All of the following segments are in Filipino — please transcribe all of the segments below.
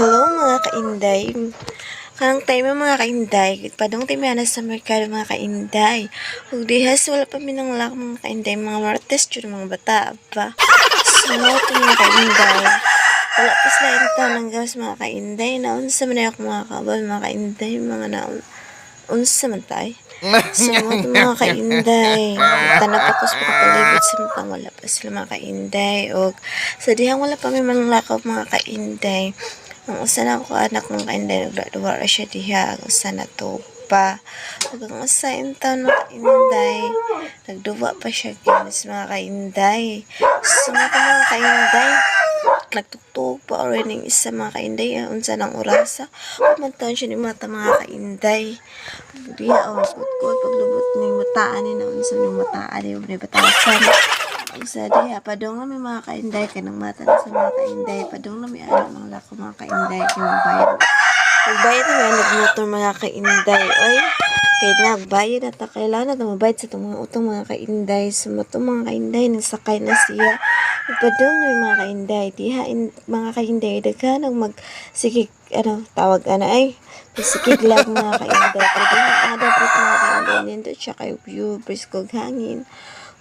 Hello mga kainday. Kanang time mga kainday, padong time na sa merkado mga kainday. Ug dihas wala pa minang lak mga kainday, mga martes jud mga bata pa. So to mga kainday. Wala pa sila ito ng gas mga kainday. Naunsa man ako mga kabal mga kainday, mga naun. Unsa man tay? So to mga kainday. Tanap ako sa pakalibot sa mga wala pa sila mga kainday. O sa dihang wala pa may manlakaw mga kainday. Ang usa na ako anak ng kainday, nagduwa ra siya diha. Ang usa na to pa. Ug ang usa town mga kainday, nagduwa pa siya games mga kainday. So mga mga kainday, nagtugtog pa or ning isa mga kainday, ang unsa ng orasa. Kumantaon siya ni mata mga kainday. Diha o kutkot paglubot ning mataan ni na unsa ning mataan ni ni batasan. Ang sa diha padong na may mga kainday kanang mata na sa mga kainday padong na may ano mga lako mga kainday kay magbayad. Magbayad na may nagmotor mga kainday. Oy, kay nagbayad na ta kailangan na mabayad sa itong mga utong mga kainday. So mato mga kainday nagsakay na siya. Padong na mga kainday. Diha in, mga kainday daghan nang mag sige ano tawag ana ay Sikig lang mga kainday. Pwede na ada po mga kainday. Nindot siya kay view, briskog hangin.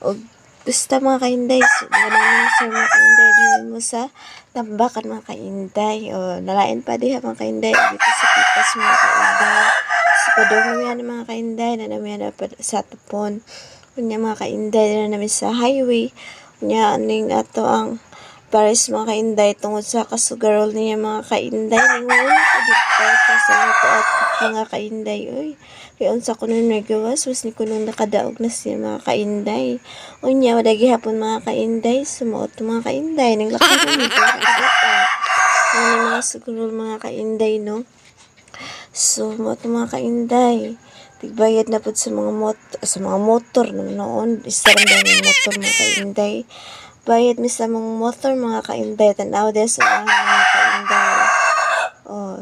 O basta mga kainday. Na sa mga kainday. Doon mo sa tambakan mga kainday. O nalain pa diha mga kainday. Dito sa pitas mga kainday. Sa padong namin mga kainday. Na namin sa tapon. Kunya mga kainday na namin sa highway. Kunya aning ato ang Pares mga kainday tungod sa kasugarol niya mga kainday wala ko dito sa ato at mga kainday oy kay unsa ko nun nagawas was ni kunong nakadaog na siya mga kainday unya wala gihapon mga kainday sumuot mga kainday ning laki ni Ano mga sugarol mga kainday no So, ito mga kainday. Tigbayad na po sa mga motor, sa mga motor nung noon. Isa rin daw ng motor mga kainday. Bayad mi sa mga motor mga kainday. Tanaw din sa mga mga kainday. Oh,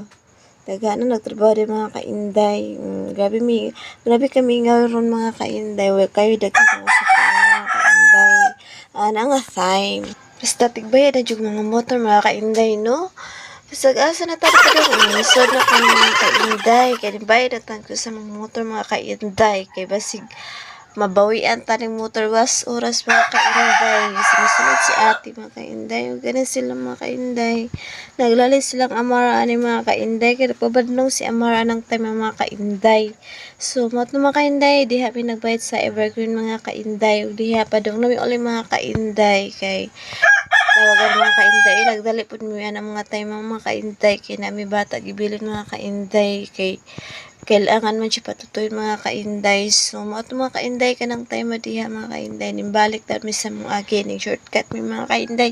daga na nagtrabaho din mga kainday. Mm, grabe mi, grabe kami nga ron mga kainday. Well, kayo daga mga sa mga kainday. Ana nga time. Basta tigbayad na jug mga motor mga kainday, no? Pasag asa na tayo ka daw. Unisod na mga kainday. Kaya bayad na tayo sa mga motor mga kainday. Kaya basig mabawian taning motor was oras mga kainday. Sumusunod si ate mga kainday. Ganun sila mga kainday. Naglalay silang amara ani mga kainday. Kaya pabadnong si amara ng time mga kainday. So, mga mga kainday, diha mi nagbayad sa evergreen mga kainday. Diha pa dong nami uli mga kainday. Kay tawagan mga kainday nagdali pud mi ana mga time mga kainday kay nami bata gibilin mga kainday kay kailangan man siya patutoy mga kainday. So mo ato mga kainday kanang time diha mga kainday. Nimbalik ta mi sa mga agi ning shortcut mi mga kainday.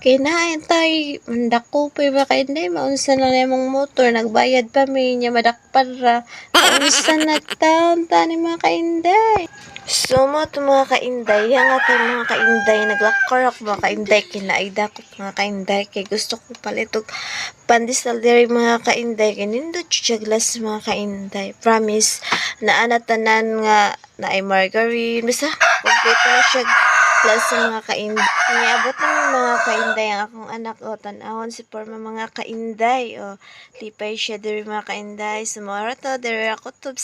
Kay naay tay mandako pa mga kainday? Maunsa na lemong motor nagbayad pa mi nya madakpan ra. Maunsa na taon ta ni mga kainday So, ito mga kainday, yang ato mga kainday, naglakar ako mga kainday, kinaida ko mga kainday, kay gusto ko pala itong pandesal dairy mga kainday, siya glass mga kainday, promise, na anatanan nga, na ay margarine, basta, kompleto na siya. Sa mga kainday. Niabot yung mga kainday, ang akong anak, o, tanawon si Porma mga kainday, o, lipay siya diri mga kainday, sumara to, diri ako to,